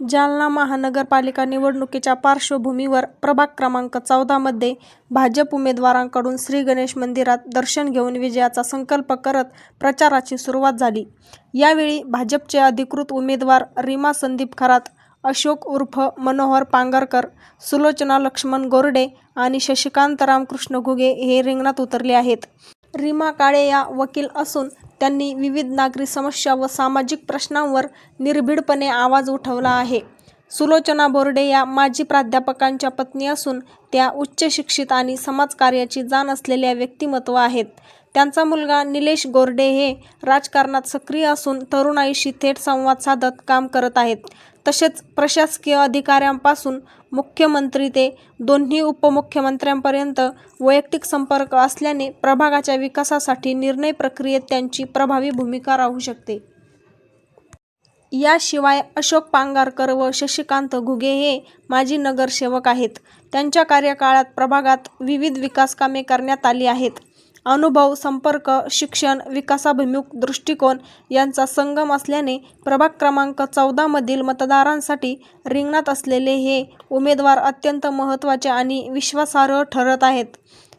जालना महानगरपालिका निवडणुकीच्या पार्श्वभूमीवर प्रभाग क्रमांक चौदामध्ये भाजप उमेदवारांकडून श्रीगणेश मंदिरात दर्शन घेऊन विजयाचा संकल्प करत प्रचाराची सुरुवात झाली. यावेळी भाजपचे अधिकृत उमेदवार रीमा संदीप खरात, अशोक उर्फ मनोहर पांगरकर, सुलोचना लक्ष्मण गोरडे आणि शशिकांत रामकृष्ण घुगे हे रिंगणात उतरले आहेत. रीमा काळे या वकील असून त्यांनी विविध नागरी समस्या व सामाजिक प्रश्नांवर निर्भीडपणे आवाज उठवला आहे. सुलोचना बोर्डे या माजी प्राध्यापकांच्या पत्नी असून त्या उच्च शिक्षित आणि समाजकार्याची जाण असलेल्या व्यक्तिमत्व आहेत. त्यांचा मुलगा निलेश गोरडे हे राजकारणात सक्रिय असून तरुणाईशी थेट संवाद साधत काम करत आहेत. तसेच प्रशासकीय अधिकाऱ्यांपासून मुख्यमंत्री ते दोन्ही उपमुख्यमंत्र्यांपर्यंत वैयक्तिक संपर्क असल्याने प्रभागाच्या विकासासाठी निर्णय प्रक्रियेत त्यांची प्रभावी भूमिका राहू शकते. याशिवाय अशोक पांगारकर व शशिकांत घुगे हे माजी नगरसेवक आहेत. त्यांच्या कार्यकाळात प्रभागात विविध विकासकामे करण्यात आली आहेत. अनुभव, संपर्क, शिक्षण, विकासाभिमुख दृष्टिकोन यांचा संगम असल्याने प्रभाग क्रमांक चौदामधील मतदारांसाठी रिंगणात असलेले हे उमेदवार अत्यंत महत्त्वाचे आणि विश्वासार्ह ठरत आहेत.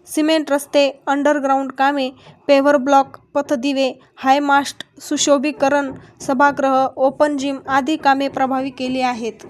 सिमेंट रस्ते, अंडरग्राऊंड कामे, पेव्हर ब्लॉक, पथदिवे, हायमास्ट सुशोभीकरण, सभागृह, ओपन जिम आदी कामे प्रभावी केली आहेत.